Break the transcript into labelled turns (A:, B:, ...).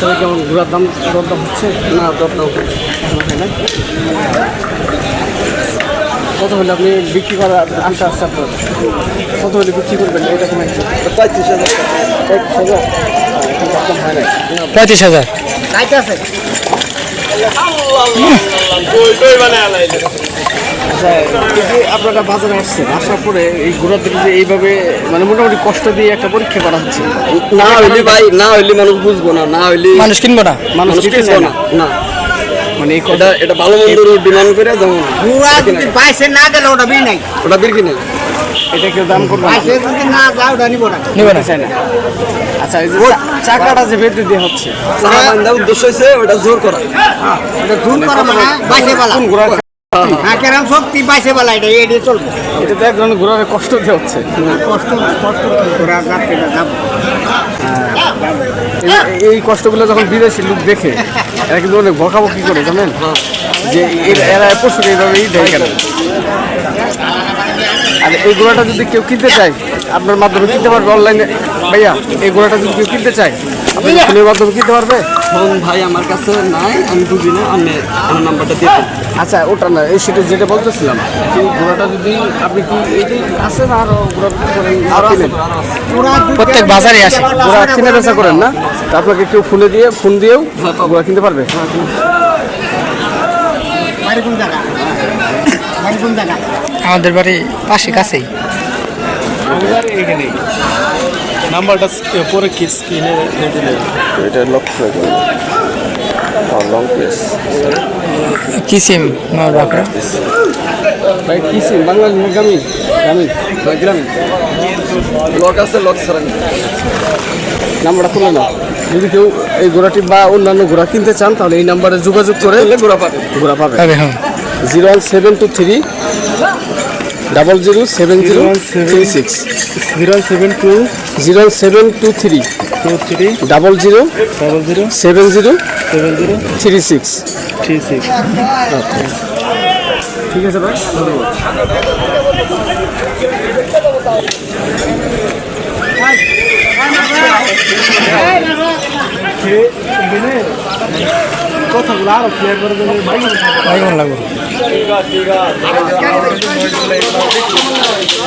A: তবে কেমন ঘোরার দাম দরদাম হচ্ছে
B: না দরদাম
A: হয় না কত হলে আপনি বিক্রি করার আশা আছে আপনার কত হলে বিক্রি করবেন এটা কোনো
B: পঁয়ত্রিশ হাজার
A: এক হাজার হয় না
C: পঁয়ত্রিশ হাজার
A: আচ্ছা আপনারা বাজারে আসছেন আসার পরে এই ঘোরার দিকে যে এইভাবে মানে মোটামুটি কষ্ট দিয়ে একটা পরীক্ষা করা হচ্ছে?
B: না হইলে ভাই না হইলে মানুষ বুঝব না না হইলে
C: মানুষ কিনবো না?
A: মানুষ
B: কিনবো না
A: না। মানে
B: এটা এটা ভালো মন্দির ডিমান্ড করে
D: যদি না গেলে ওটা বিল নাই।
B: ওটা বিক্রি নেই।
A: এটা কেউ দাম করবে না?
D: যদি না যায় ওটা নিব না।
C: নিব না।
A: আচ্ছা চাকাটা যে বেঁধে দেওয়া হচ্ছে
B: উদ্দেশ্য ওটা জোর করা।
D: এটা জুন করা মানে বাইশে বেলা হ্যাঁ কেরাম শক্তি বাইশে বেলা এটা এড়িয়ে চলবে।
A: এটা তো এক ধরনের ঘোড়ার কষ্ট দেওয়া হচ্ছে
D: কষ্ট কষ্ট ওরা রাত্রিটা যাব।
A: এই- এই কষ্টগুলো যখন বিদেশি লোক দেখে এরা কিন্তু অনেক বকাবকি করে জানেন? যে এরা- এরা পশুকে এইভাবেই দেয় কেন? আর এই ঘোড়াটা যদি কেউ কিনতে চায় আপনার মাধ্যমে কিনতে পারবে অনলাইনে ভাইয়া এই ঘোড়াটা যদি কেউ কিনতে চায় আপনি ফোনের মাধ্যমে কিনতে পারবে?
B: ফোন ভাই আমার কাছে নাই আমি বুঝি না আমি আমার নাম্বারটা দিয়ে।
A: আচ্ছা ওটা না এই সেটা যেটা বলতেছিলাম এই ঘোড়াটা যদি আপনি কি এই যে আছে না
B: আরও
D: আরও
C: প্রত্যেক বাজারে আসে।
A: ঘোড়া কিনে বেচা করেন না? তা আপনাকে কেউ ফোনে দিয়ে ফোন দিয়েও ঘোড়া কিনতে পারবে?
D: জায়গা?
C: আমাদের বাড়ি পাশে কাছেই।
E: এখানে নাম্বারটা পরে কি স্ক্রিনে দিলে?
A: এটা লক্ষ্য করে লং প্রেস
C: কি সিম বাপরা
A: ভাই কি সিম না গ্রামীণ। গ্রামীণ
B: ভাই গ্রামে লক আছে লক ছাড়া।
A: নাম্বারটা খুলে নাও। যদি কেউ এই ঘোড়াটি বা অন্যান্য ঘোড়া কিনতে চান তাহলে এই নাম্বারে যোগাযোগ করে
B: ঘোরা পাবে।
A: ঘোড়া পাবে।
C: হ্যাঁ।
A: Zero one seven two three double zero seven zero three six
E: zero seven two
A: zero seven two three
E: two three
A: double zero
E: double zero
A: seven zero
E: seven zero
A: three six
E: three six
A: ঠিক আছে ভাই ধন্যবাদ
E: কথাগুলো আরও clear করে দিলে ভাই
C: কেমন লাগবে